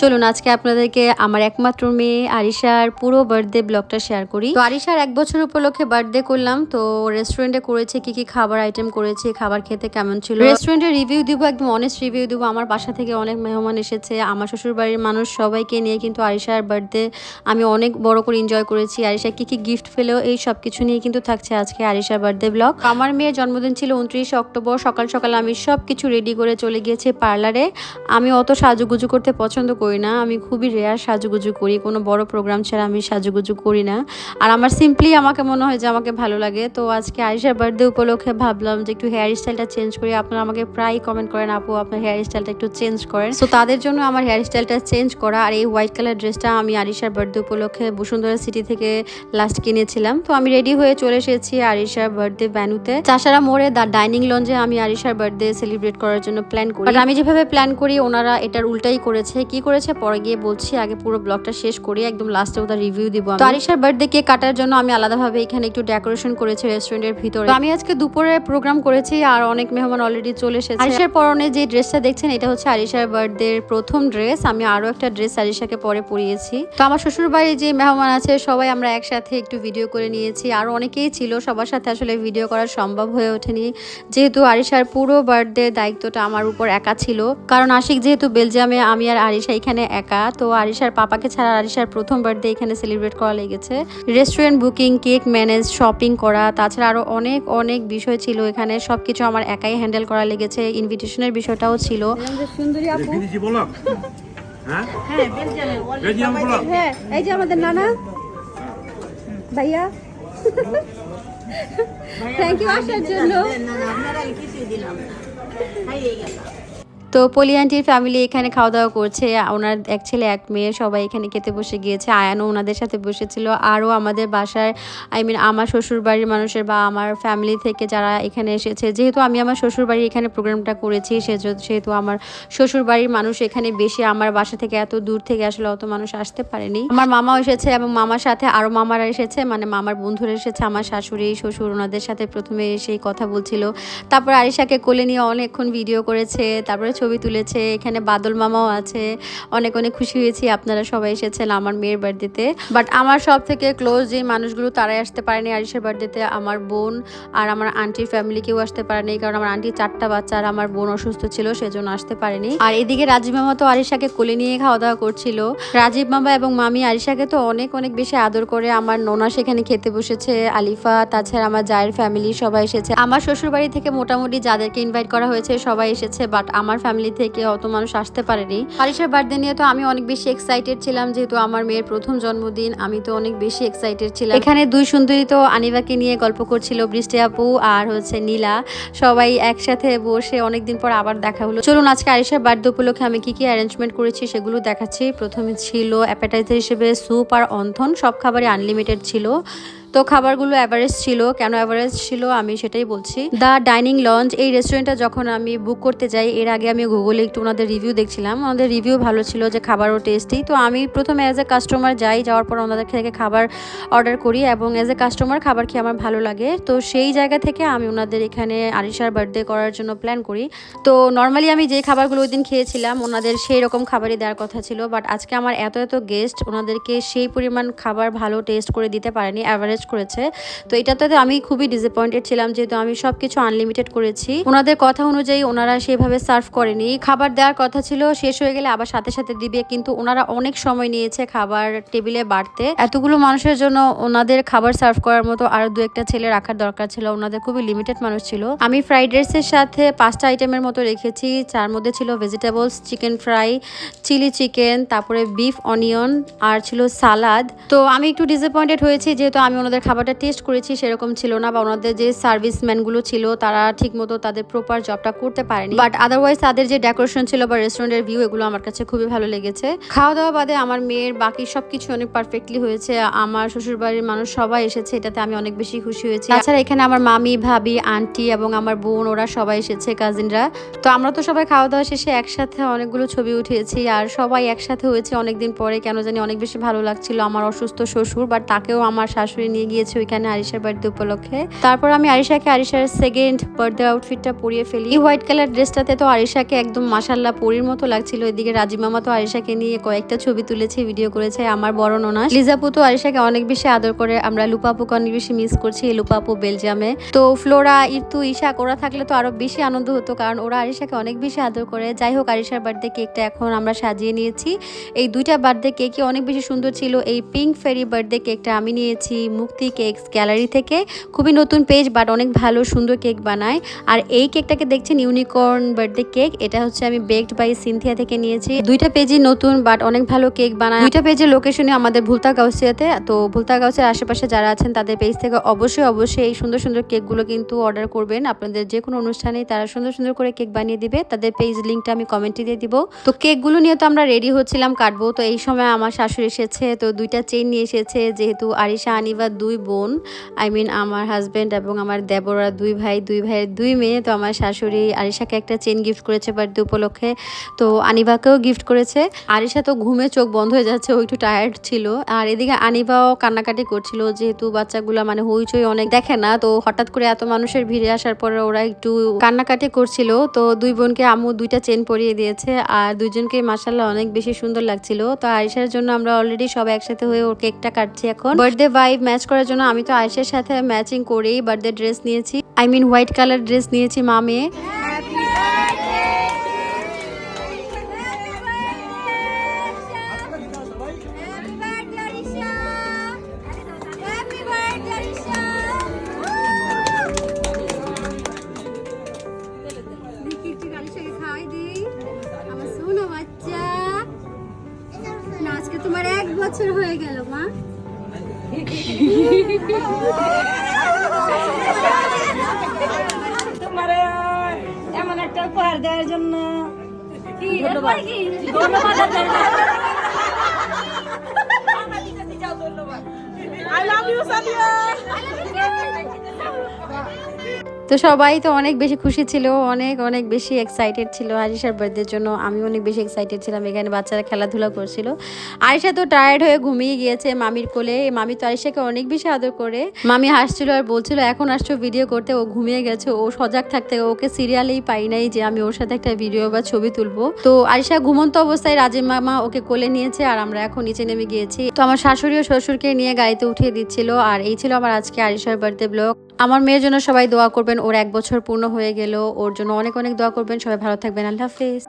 চলুন আজকে আপনাদেরকে আমার একমাত্র মেয়ে আরিশার পুরো বার্থডে ব্লগটা শেয়ার করি। তো আরিশার এক বছর উপলক্ষে বার্থডে করলাম, তো রেস্টুরেন্টে করেছে, কি কি খাবার আইটেম করেছে, খাবার খেতে কেমন ছিল? রেস্টুরেন্টের রিভিউ দিব, একদম অনেস্ট রিভিউ দিব। আমার বাসা থেকে অনেক মেহমান এসেছে, আমার শ্বশুর বাড়ির মানুষ সবাইকে নিয়ে কিন্তু আরিশার বার্থডে আমি অনেক বড় করে এনজয় করেছি। আরিশা কি কি গিফট পেলেও এই সব কিছু নিয়ে কিন্তু থাকছে আজকে আরিশার বার্থডে ব্লগ আমার মেয়ের জন্মদিন ছিল উনত্রিশে অক্টোবর, সকাল সকাল আমি সব কিছু রেডি করে চলে গিয়েছি পার্লারে আমি অত সাজুগুজু করতে পছন্দ করি না, আমি খুবই রেয়ার সাজুগুজু করি, কোনো বড় প্রোগ্রাম ছাড়া আমি সাজুগুজু করি না। আর আমার সিম্পলি আমাকে মনে হয় যে আমাকে ভালো লাগে। তো আজকে আরিশার বার্থডে উপলক্ষে ভাবলাম যে একটু হেয়ার স্টাইলটা চেঞ্জ করি। আপনারা আমাকে প্রায় কমেন্ট করেন, আপু, আপনার হেয়ার স্টাইলটা একটু চেঞ্জ করেন। সো তাদের জন্য আমার হেয়ার স্টাইলটা চেঞ্জ করা আর এই হোয়াইট কালার ড্রেসটা আমি আরিশার বার্থডে উপলক্ষে বসুন্ধরা সিটি থেকে লাস্ট কিনেছিলাম। তো আমি রেডি হয়ে চলে এসেছি আরিশার বার্থডে ভ্যানুতে চাষারা মোড়ে দ্য ডাইনিং লঞ্চে আমি আরিশার বার্থডে সেলিব্রেট করার জন্য প্ল্যান করি। But আমি যেভাবে প্ল্যান করি, ওনারা এটার উল্টাই করেছে। কি করেছে, পরে গিয়ে বলছি, আগে পুরো ব্লগটা শেষ করি, একদম লাস্টে ওদের রিভিউ দিব তো আরিশার বার্থডে কেক কাটার জন্য আমি আলাদাভাবে এখানে একটু ডেকোরেশন করেছি রেস্টুরেন্টের ভিতরে। আমি আজকে দুপুরে প্রোগ্রাম করেছি আর অনেক মেহমান অলরেডি চলে এসেছে। আরিশার পরনে যে ড্রেসটা দেখছেন, এটা হচ্ছে আরিশার বার্থডে প্রথম ড্রেস আমি আরও একটা ড্রেস আরিশাকে পরে পরিয়েছি। তো আমার শ্বশুর বাড়ির যে মেহমান আছে, সবাই আমরা একসাথে একটু ভিডিও করে নিয়েছি। আর অনেকেই ছিল, সবার সাথে আসলে ভিডিও করা সম্ভব হয়ে ওঠেনি। যেহেতু আরিশার পুরো বার্থডে দায়িত্বটা আমার উপর একা ছিল। কারণ আশিক যেহেতু বেলজিয়ামে আমি আর আরিশা এখানে একা। তো আরিশার পাপাকে ছাড়া আরিশার প্রথম বার্থডে এখানে সেলিব্রেট করা লেগেছে। Restaurant booking cake manage shopping করা তাছাড়া আরও অনেক অনেক বিষয় ছিল এখানে। সব কিছু আমার একাই হ্যান্ডেল করা লেগেছে। ইনভিটেশনের বিষয়টাও ছিল। সুন্দরী যে হ্যাঁ? হ্যাঁ এই যে আমাদের নানা। ভাইয়া। থ্যাংক ইউ আসার জন্য। আপনারা কিছুই দিলাম। তো পলি আন্টির ফ্যামিলি এখানে খাওয়া দাওয়া করছে। ওনার এক ছেলে, এক মেয়ে সবাই এখানে খেতে বসে গিয়েছে। আয়ানও ওনাদের সাথে বসেছিল। আরও আমাদের বাসার আই মিন আমার শ্বশুর বাড়ির মানুষের বা আমার ফ্যামিলি থেকে যারা এখানে এসেছে, যেহেতু আমি আমার শ্বশুর বাড়ির এখানে প্রোগ্রামটা করেছি সেহেতু আমার শ্বশুর বাড়ির মানুষ এখানে বেশি, আমার বাসা থেকে এত দূর থেকে আসলে অত মানুষ আসতে পারেনি। আমার মামাও এসেছে এবং মামার সাথে আরও মামারা এসেছে মানে মামার বন্ধুরা এসেছে, আমার শাশুড়ি, শ্বশুর ওনাদের সাথে প্রথমে এসেই কথা বলছিল। তারপর আরিশাকে কোলে নিয়ে অনেকক্ষণ ভিডিও করেছে, তারপরে ছবি তুলেছে, এখানে বাদল মামাও আছে। অনেক অনেক খুশি হয়েছি, আপনারা সবাই এসেছেন আমার মেয়ের বার্থডেতে। বাট আমার সব থেকে ক্লোজ যে মানুষগুলো, তারাই আসতে পারেনি আরিশার বার্থডেতে, আমার বোন আর আমার আন্টির ফ্যামিলি কেউ আসতে পারেনি, কারণ আমার আন্টি চারটা বাচ্চা আর আমার বোন অসুস্থ ছিল, সেজন্য আসতে পারেনি। আর এদিকে রাজীব মামা তো আরিশাকে কোলে নিয়ে খাওয়া দাওয়া করছিল। রাজীব মামা এবং মামি আরিশাকে তো অনেক অনেক বেশি আদর করে। আমার নোনা সেখানে খেতে বসেছে, আলিফা, তাছাড়া আমার জায়ের ফ্যামিলি সবাই এসেছে। আমার শ্বশুর বাড়ি থেকে মোটামুটি যাদেরকে ইনভাইট করা হয়েছে সবাই এসেছে বাট আমার ফ্যামিলি থেকে অত মানুষ আসতে পারেনি। আরিশার বার্থডে নিয়ে তো আমি অনেক বেশি এক্সাইটেড ছিলাম, যেহেতু আমার মেয়ের প্রথম জন্মদিন, আমি তো অনেক বেশি এক্সাইটেড ছিলাম। এখানে দুই সুন্দরী তো আনিবাকে নিয়ে গল্প করছিল, বৃষ্টি আপু আর হচ্ছে নীলা। সবাই একসাথে বসে অনেকদিন পর আবার দেখা হলো। চলুন আজকে আরিশার বার্থডে উপলক্ষে আমি কি কি অ্যারেঞ্জমেন্ট করেছি সেগুলো দেখাচ্ছি। প্রথমে ছিল অ্যাপেটাইজার হিসেবে স্যুপ আর অন্থন, সব খাবারই আনলিমিটেড ছিল। তো খাবারগুলো অ্যাভারেজ ছিল। কেন অ্যাভারেজ ছিল আমি সেটাই বলছি। দ্য ডাইনিং লঞ্চ এই রেস্টুরেন্টটা যখন আমি বুক করতে যাই, এর আগে আমি গুগলে একটু ওনাদের রিভিউ দেখছিলাম। ওনাদের রিভিউ ভালো ছিল যে খাবারও টেস্টি তো আমি প্রথমে অ্যাজ এ কাস্টমার যাই, যাওয়ার পর ওনাদের থেকে খাবার অর্ডার করি এবং অ্যাজ এ কাস্টমার খাবার খেয়ে আমার ভালো লাগে। তো সেই জায়গা থেকে আমি ওনাদের এখানে আরিশার বার্থডে করার জন্য প্ল্যান করি। তো নর্মালি আমি যে খাবারগুলো ওই দিন খেয়েছিলাম, ওনাদের সেই রকম খাবারই দেওয়ার কথা ছিল। বাট আজকে আমার এত এত গেস্ট ওনাদেরকে সেই পরিমাণ খাবার ভালো টেস্ট করে দিতে পারেনি। অ্যাভারেজ করেছে। তো এটাতে আমি খুবই ডিসঅ্যাপয়েন্টেড ছিলাম যেহেতু আমি সব কিছু আনলিমিটেড করেছি। ওনাদের কথা অনুযায়ী ওনারা সেভাবে সার্ভ করেনি। খাবার দেওয়ার কথা ছিল, শেষ হয়ে গেলে আবার সাথে সাথে দিবে, কিন্তু ওনারা অনেক সময় নিয়েছে খাবার টেবিলে বাড়তে। এতগুলো মানুষের জন্য ওনাদের খাবার সার্ভ করার মতো আরও দু একটা ছেলে রাখার দরকার ছিল। ওনাদের খুবই লিমিটেড মানুষ ছিল। আমি ফ্রাইড রাইসের সাথে পাঁচটা আইটেমের মতো রেখেছি। যার মধ্যে ছিল vegetables chicken fry chilli chicken তারপরে বিফ অনিয়ন আর ছিল সালাদ তো আমি একটু ডিসঅ্যাপয়েন্টেড হয়েছি যেহেতু আমি ওনাদের খাবারটা টেস্ট করেছি সেরকম ছিল না বা ওনাদের যে সার্ভিসম্যানগুলো ছিল, তারা ঠিকমতো তাদের প্রপার জবটা করতে পারেনি। বাট আদারওয়াইজ তাদের যে ডেকোরেশন ছিল বা রেস্টুরেন্টের ভিউ এগুলো আমার কাছে খুবই ভালো লেগেছে। খাওয়া দাওয়া বাদে আমার মেয়ের বাকি সবকিছু অনেক পারফেক্টলি হয়েছে। আমার শ্বশুরবাড়ির মানুষ সবাই এসেছে, এটাতে আমি অনেক বেশি খুশি হয়েছি। তাছাড়া এখানে আমার মামি, ভাবি আন্টি এবং আমার বোন, ওরা সবাই এসেছে কাজিনরা তো আমরা তো সবাই খাওয়া দাওয়া শেষে একসাথে অনেকগুলো ছবি উঠিয়েছি আর সবাই একসাথে হয়েছে অনেকদিন পরে, কেন জানি অনেক বেশি ভালো লাগছিল আমার অসুস্থ শ্বশুর বাট তাকেও আমার শাশুড়ি নিয়ে গিয়েছে ওইখানে আরিশার বার্থডে উপলক্ষে। তারপর আমি আরিশাকে আরিশার সেকেন্ড বার্থডে আউটফিটটা পরিয়ে ফেলি। এই হোয়াইট কালার ড্রেসটাতে তো আরিশাকে একদম মাসাল্লাহ পরির মতো লাগছিল। এদিকে রাজি মামা তো আরিশাকে নিয়ে কয়েকটা ছবি তুলেছে ভিডিও করেছে, আমার বড় ননা লিজাপু তো আরিশাকে অনেক বেশি আদর করে। আমরা লুপাপুকে অনেক বেশি মিস করছি এই লুপাপু বেলজিয়ামে। তো ফ্লোরা, ইরতু ঈশা ওরা থাকলে তো আরও বেশি আনন্দ হতো, কারণ ওরা আরিশাকে অনেক বেশি আদর করে। যাই হোক, আরিশার বার্থডে কেকটা এখন আমরা সাজিয়ে নিয়েছি। এই দুইটা বার্থডে কেকই অনেক বেশি সুন্দর ছিল। এই পিঙ্ক ফেরি বার্থডে কেকটা আমি নিয়েছি। মুক্তি কেকস গ্যালারি থেকে। খুবই নতুন পেজ বাট অনেক ভালো, সুন্দর কেক বানায়। আর এই কেকটাকে দেখছেন ইউনিকর্ন বার্থডে কেক। এটা হচ্ছে আমি বেকড বাই সিনথিয়া থেকে নিয়েছি। দুইটা পেজই নতুন বাট অনেক ভালো কেক বানায়। দুইটা পেজের লোকেশনে আমাদের ভুলতা গাউসিয়াতে তো ভুলতা গাউসের আশেপাশে যারা আছেন, তাদের পেজ থেকে অবশ্যই অবশ্যই এই সুন্দর সুন্দর কেকগুলো কিন্তু অর্ডার করবেন। আপনাদের যে কোনো অনুষ্ঠানে তারা সুন্দর সুন্দর করে কেক বানিয়ে দিবে। তাদের পেজ লিঙ্কটা আমি কমেন্টে দিয়ে দিব। তো কেকগুলো নিয়ে তো আমরা রেডি হচ্ছিলাম, কাটবো। তো এই সময় আমার শাশুড়ি এসেছে, তো দুইটা চেইন নিয়ে এসেছে, যেহেতু আরিশা, আনিবা দুই বোন আই মিন আমার হাজবেন্ড এবং আমার দেবরা দুই ভাই, দুই ভাইয়ের দুই মেয়ে। তো আমার শাশুড়ি আরিশাকে একটা চেন গিফট করেছে বার্থডে উপলক্ষে। তো আনিবাকেও গিফট করেছে। আরিশা তো ঘুমে চোখ বন্ধ হয়ে যাচ্ছে, ও একটু টায়ার্ড ছিল। আর এদিকে আনিবাও কান্নাকাটি করছিল, যেহেতু বাচ্চাগুলা মানে হইচই অনেক দেখে না। তো হঠাৎ করে এত মানুষের ভিড়ে আসার পরে ওরা একটু কান্নাকাটি করছিল। তো দুই বোনকে আম্মু দুইটা চেন পরিয়ে দিয়েছে। আর দুইজনকে মাসাল্লাহ অনেক বেশি সুন্দর লাগছিল। তো আরিশার জন্য আমরা অলরেডি সব একসাথে হয়ে ওর কেকটা কাটছি এখন। বার্থডে ভাইব ম্যাচ করার জন্য আমি তো আরিশার সাথে ম্যাচিং করেই বার্থডে ড্রেস নিয়েছি। I mean white colour dress নিয়েছি মা মেয়ে। আজকে তোমার এক বছর হয়ে গেল মা। তোমার এমন একটা উপহার দেওয়ার জন্য ধন্যবাদ। তো সবাই তো অনেক বেশি খুশি ছিল, অনেক অনেক বেশি এক্সাইটেড ছিল আরিশার বার্থডের জন্য। আমি অনেক বেশি এক্সাইটেড ছিলাম, এখানে বাচ্চারা খেলাধুলা করছিল। আরিশা তো টায়ার্ড হয়ে ঘুমিয়ে গিয়েছে মামির কোলে। মামি তো আরিশাকে অনেক বেশি আদর করে। মামি হাসছিল আর বলছিল, এখন আসছো ভিডিও করতে, ও ঘুমিয়ে গেছে, ও সজাগ থাকতে, ওকে সিরিয়ালেই পাই নাই যে আমি ওর সাথে একটা ভিডিও বা ছবি তুলবো। তো আরিশা ঘুমন্ত অবস্থায় রাজীব মামা ওকে কোলে নিয়েছে আর আমরা এখন নিচে নেমে গিয়েছি। তো আমার শাশুড়ি ও শ্বশুরকে নিয়ে গাড়িতে উঠিয়ে দিচ্ছিল। আর এই ছিল আমার আজকে আরিশার বার্থডে ব্লগ আমার মেয়ের জন্য সবাই দোয়া করবেন, ওর এক বছর পূর্ণ হয়ে গেল, ওর জন্য অনেক অনেক দোয়া করবেন, সবাই ভালো থাকবেন, আল্লাহ হাফেজ।